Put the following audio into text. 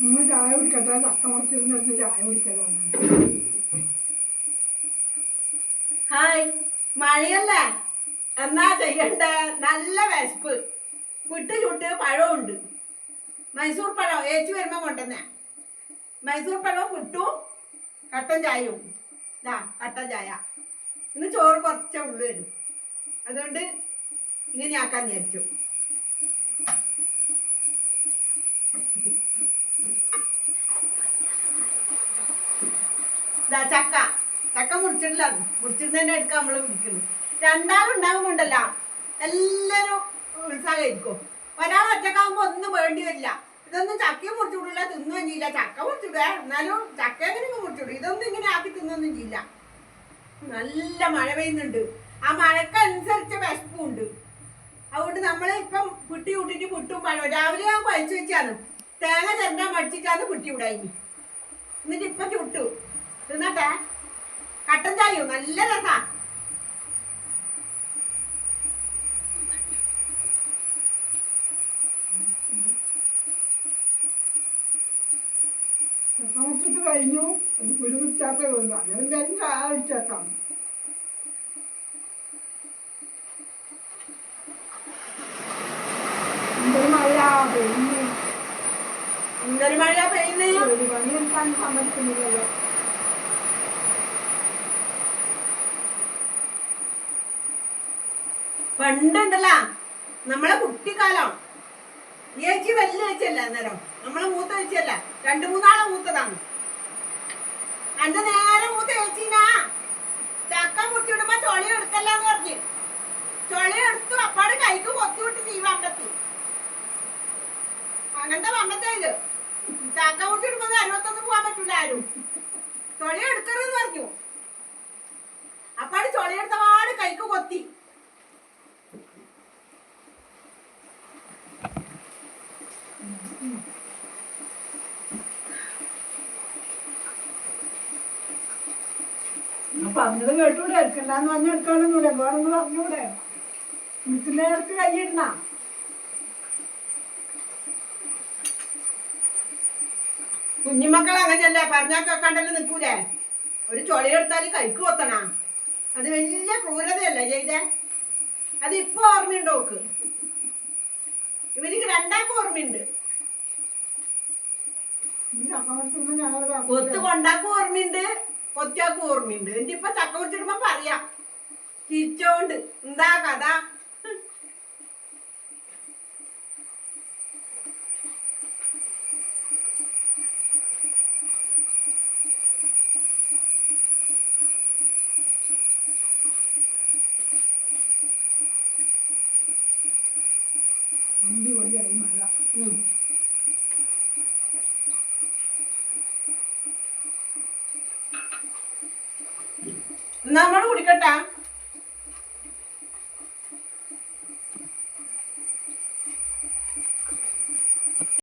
നമ്മൾ ചായ കുടിക്കട്ടെ? ചക്ക മുറിച്ചിരുന്നിടത്ത് ചായ കുടിക്കലാണ്. ഹായ്. മഴയല്ലേ? എന്നാ ചെയ്യണ്ട? നല്ല വിശപ്പ്. വിട്ട് ചുട്ട് പഴമുണ്ട് മൈസൂർ പഴം ഏച്ചു വരുമ്പോൾ കൊണ്ടുവന്നേ. മൈസൂർ പഴവും വിട്ടു കട്ടൻ ചായയും. ഇതാ കട്ടൻ ചായ. ഇന്ന് ചോറ് കുറച്ചേ ഉള്ളു വരും. അതുകൊണ്ട് ഇങ്ങനെയാക്കാൻ വിചാരിച്ചു. ചക്ക. ചക്ക മുറിച്ചിട്ടില്ല. മുറിച്ചിരുന്നതിന്റെ എടുക്കാൻ നമ്മൾ പിടിക്കുന്നു രണ്ടാളുണ്ടാകുമ്പോണ്ടല്ല എല്ലാരും ഉത്സാഹമായിരിക്കും? ഒരാൾ ഒറ്റക്കാവുമ്പോ ഒന്നും വേണ്ടി വരില്ല. ഇതൊന്നും ചക്കയും മുറിച്ചുവിടില്ല തിന്നുകയും ചെയ്യില്ല. ചക്ക മുറിച്ചിടുക. എന്നാലും ചക്ക എങ്ങനെയൊക്കെ മുറിച്ചിടും. ഇതൊന്നും ഇങ്ങനെ ആക്കി തിന്നൊന്നും ചെയ്യില്ല. നല്ല മഴ പെയ്യുന്നുണ്ട്. ആ മഴക്കനുസരിച്ച് വിശപ്പുണ്ട് അതുകൊണ്ട് നമ്മൾ ഇപ്പം പുട്ടി കൂട്ടിട്ട് പുട്ടും പഴം രാവിലെ ഞാൻ കഴിച്ചു വെച്ചാണ്. തേങ്ങ ചെറുതാ മടിച്ചിട്ടാണ് പുട്ടി വിടായി എന്നിട്ട് ഇപ്പൊ ചുട്ടു. തിന്നട്ടെ? കട്ടൻ ചായയോ? നല്ല രസാ. താമസിച്ചിട്ട് കഴിഞ്ഞു. എനിക്ക് ഒരു കുറ്റാത്തേ ഉള്ളൂ. അങ്ങനെ ചായ കുടിച്ചേക്കാം. എന്തൊരു മഴ പെയ്യുന്നു. എന്തൊരു മഴ പെയ്യുന്നേ? ഒരു പണിയെടുക്കാൻ സമ്മതിക്കുന്നില്ലല്ലോ. പണ്ടുണ്ടല്ല. നമ്മളെ കുട്ടിക്കാലം. ഏച്ചി വലിയ ചേച്ചിയല്ല അന്നേരം. നമ്മളെ മൂത്ത ചേച്ചിയല്ല രണ്ടു മൂന്നാളെ മൂത്തതാണ്. അന്റെ നേരെ മൂത്ത ചേച്ചീനാ ചക്ക മുറിച്ചിടുമ്പോ ചൊളി എടുക്കല്ലെന്ന് പറഞ്ഞു. ചൊളി എടുത്തു. അപ്പാട് കൈക്ക് കൊത്തിവിട്ട് നീ വമ്പത്തി. അങ്ങനത്തെ വമ്പത്തേ ഇത്. ചക്ക മുറിച്ചിടുമ്പോ അരുപത്തൊന്ന് പോവാൻ പറ്റൂല ആരും. ചൊളി എടുക്കരുതെന്ന് പറഞ്ഞു അപ്പാട് ചൊളി എടുത്ത പാട് കൈക്ക് കൊത്തി പറഞ്ഞത് കേട്ടൂടെ? എടുക്കണ്ടെന്ന് പറഞ്ഞ എടുക്കാനൊന്നുമില്ല. വേണമെന്ന് പറഞ്ഞൂടെ? വീട്ടിലെ അടുത്ത് കൈയിടണ. കുഞ്ഞുമക്കൾ അങ്ങനെയല്ലേ? പറഞ്ഞാൽ കേൾക്കാണ്ടല്ലോ നിൽക്കൂലേ? ഒരു ചൊളിയെടുത്താൽ കൈക്ക് കൊത്തണ. അത് വലിയ ക്രൂരതയല്ലേ ചെയ്തേ? അത് ഇപ്പൊ ഓർമ്മയുണ്ട് ഓക്ക്? ഇവനിക്ക് രണ്ടാക്കും ഓർമ്മയുണ്ട്. കൊത്ത് കൊണ്ടാക്കും ഓർമ്മയുണ്ട്. കൊത്തിയാക്കും ഓർമ്മയുണ്ട്. എന്റെ ഇപ്പൊ ചക്ക കുറിച്ചിടുമ്പോ പറയാം. തിരിച്ചോണ്ട് എന്താ കഥ? അടിപൊളിയായി മഴ. നമ്മൾ കുടിക്കട്ടാ.